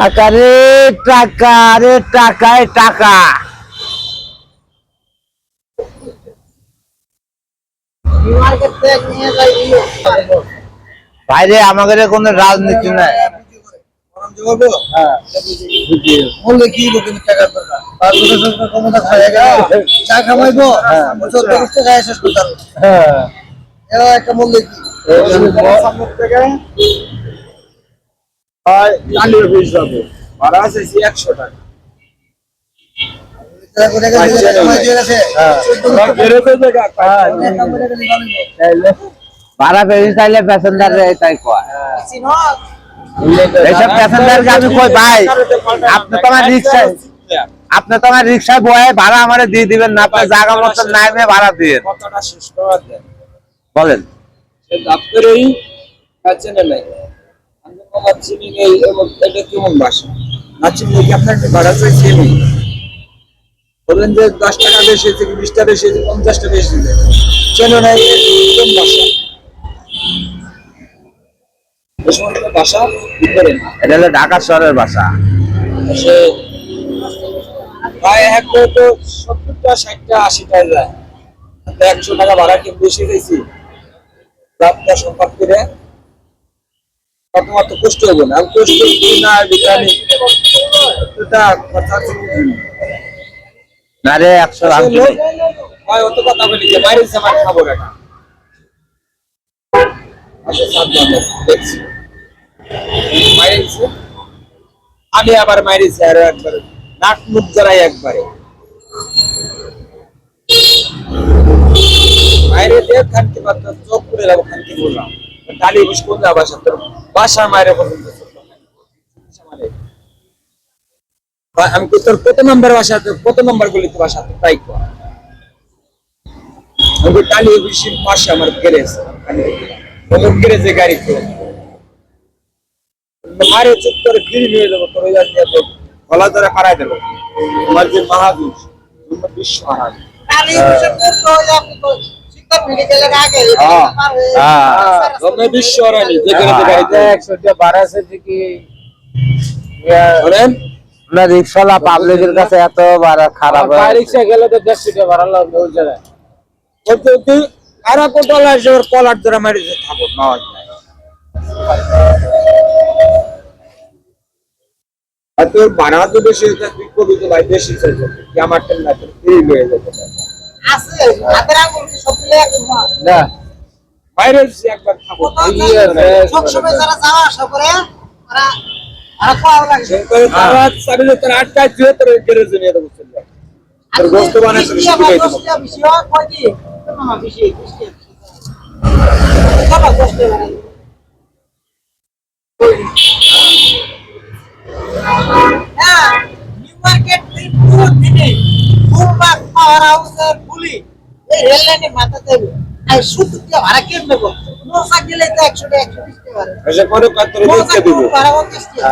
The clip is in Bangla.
টাকা রে টাকা রে টাকায় টাকা। বাইরে আমাদের কোনো রাজনীতি নাই। এরা একটা মূল্য কি? টাকা। ভাড়া বেশি চাইলে প্যাসেঞ্জার তাই কয়। এইসব প্যাসেঞ্জারকে আমি কই ভাই আপনি তো আমার রিক্সা আপনি তো আমার রিক্সায় বয়ে ভাড়া আমারে দিয়ে দিবেন না আপনার জায়গা মতো নামে ভাড়া দিয়ে বলেন। দপ্তরেই কাছে নাই আমি চিনি নেই এবং এটা কেমন বাসা? না চিনি কি আপনার ভাড়া চাইছি আমি বললেন যে দশ টাকা বেশি হয়েছে কি বিশ টাকা বেশি হয়েছে? পঞ্চাশটা বেশি হয়েছে। চেনো নাই? কোন বাসা? এ সময় বাসা এটা হলো ঢাকা শহরের ভাষা সে প্রায় এক তো সত্তরটা ষাটটা আশিটা যায়। একশো টাকা ভাড়া কি বেশি দিয়েছি রাতটা সম্পাদ করে তোমার তো কষ্ট হবে না। আমি কষ্ট না বিজ্ঞানী এটা কথা না। রে একশো লোক অত কথা বলি যে বাইরে খাব না। আমি আবার মাইরে এসে আরও একবার নাক মুখ জড়াই একবারে। বাইরে দিয়ে খানতে পারতাম চোখ করে যাব খানতে বললাম। ডালি বিষ কোন যাবা সাথে বাসার মায়ের পর্যন্ত আমি তোর কত নম্বর বাসা কত নম্বর গলিতে বাসা তাই আমি টালি বিশির পাশে আমার গ্যারেজ। ওদের গ্যারেজে গাড়ি করে। মারে চুপ করে ফিরে নিয়ে যাব, তোর ওই তো গলা ধরে হারাই দেবো। তোমার যে মহাদুষ তোমার বিশ্ব হারাই রিক্সাওয়ালা পাবলিকের কাছে এত খারাপ। রিক্সা গেলে তো দেড়শো টাকা ভাড়া লাগবে ওই জায়গায় আরা কোটাল কলার ধরে মারি থাকো না আর তোর তো বেশি কবি তো ভাই বেশি আমার না। বাইরে একবার থাকো সবসময় যারা যাওয়া আসা করে ওরা হয়। হ্যাঁ, নিউ মার্কেট পুরো দিনে পাওয়ার এই রেল লাইনে মাথা দেবে আর শুধু কি ভাড়া কেমনে বলতো মোসা গেলে তো একশো টাকা একশো বিশ টাকা ভাড়া এসে পরে কত তোর মোসা দেখতে দিব ভাড়া পঞ্চাশ টাকা